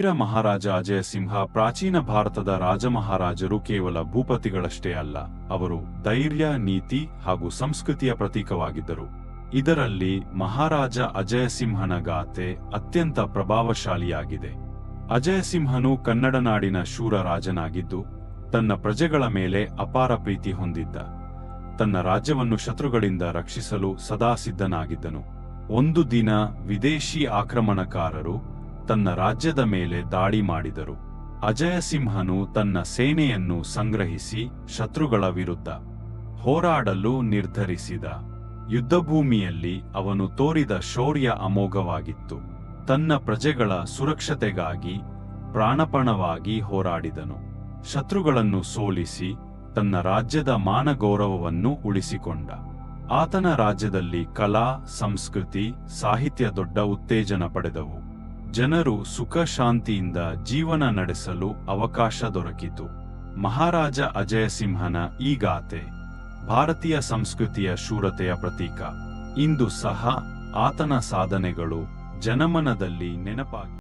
ವೀರ ಮಹಾರಾಜ ಅಜಯ ಸಿಂಹ ಪ್ರಾಚೀನ ಭಾರತದ ರಾಜಮಹಾರಾಜರು ಕೇವಲ ಭೂಪತಿಗಳಷ್ಟೇ ಅಲ್ಲ, ಅವರು ಧೈರ್ಯ, ನೀತಿ ಹಾಗೂ ಸಂಸ್ಕೃತಿಯ ಪ್ರತೀಕವಾಗಿದ್ದರು. ಇದರಲ್ಲಿ ಮಹಾರಾಜ ಅಜಯ ಸಿಂಹನ ಗಾಥೆ ಅತ್ಯಂತ ಪ್ರಭಾವಶಾಲಿಯಾಗಿದೆ. ಅಜಯ ಸಿಂಹನು ಕನ್ನಡ ನಾಡಿನ ಶೂರ ರಾಜನಾಗಿದ್ದು, ತನ್ನ ಪ್ರಜೆಗಳ ಮೇಲೆ ಅಪಾರ ಪ್ರೀತಿ ಹೊಂದಿದ್ದ. ತನ್ನ ರಾಜ್ಯವನ್ನು ಶತ್ರುಗಳಿಂದ ರಕ್ಷಿಸಲು ಸದಾ ಸಿದ್ಧನಾಗಿದ್ದನು. ಒಂದು ದಿನ ವಿದೇಶಿ ಆಕ್ರಮಣಕಾರರು ತನ್ನ ರಾಜ್ಯದ ಮೇಲೆ ದಾಳಿ ಮಾಡಿದರು. ಅಜಯಸಿಂಹನು ತನ್ನ ಸೇನೆಯನ್ನು ಸಂಗ್ರಹಿಸಿ ಶತ್ರುಗಳ ವಿರುದ್ಧ ಹೋರಾಡಲು ನಿರ್ಧರಿಸಿದ. ಯುದ್ಧಭೂಮಿಯಲ್ಲಿ ಅವನು ತೋರಿದ ಶೌರ್ಯ ಅಮೋಘವಾಗಿತ್ತು. ತನ್ನ ಪ್ರಜೆಗಳ ಸುರಕ್ಷತೆಗಾಗಿ ಪ್ರಾಣಪಣವಾಗಿ ಹೋರಾಡಿದನು. ಶತ್ರುಗಳನ್ನು ಸೋಲಿಸಿ ತನ್ನ ರಾಜ್ಯದ ಮಾನಗೌರವವನ್ನು ಉಳಿಸಿಕೊಂಡ. ಆತನ ರಾಜ್ಯದಲ್ಲಿ ಕಲಾ, ಸಂಸ್ಕೃತಿ, ಸಾಹಿತ್ಯ ದೊಡ್ಡ ಉತ್ತೇಜನ ಪಡೆದವು. ಜನರು ಸುಖ ಶಾಂತಿಯಿಂದ ಜೀವನ ನಡೆಸಲು ಅವಕಾಶ ದೊರಕಿತು. ಮಹಾರಾಜ ಅಜಯ ಸಿಂಹನ ಈ ಗಾಥೆ ಭಾರತೀಯ ಸಂಸ್ಕೃತಿಯ ಶೂರತೆಯ ಪ್ರತೀಕ. ಇಂದು ಸಹ ಆತನ ಸಾಧನೆಗಳು ಜನಮನದಲ್ಲಿ ನೆನಪಾಗಿ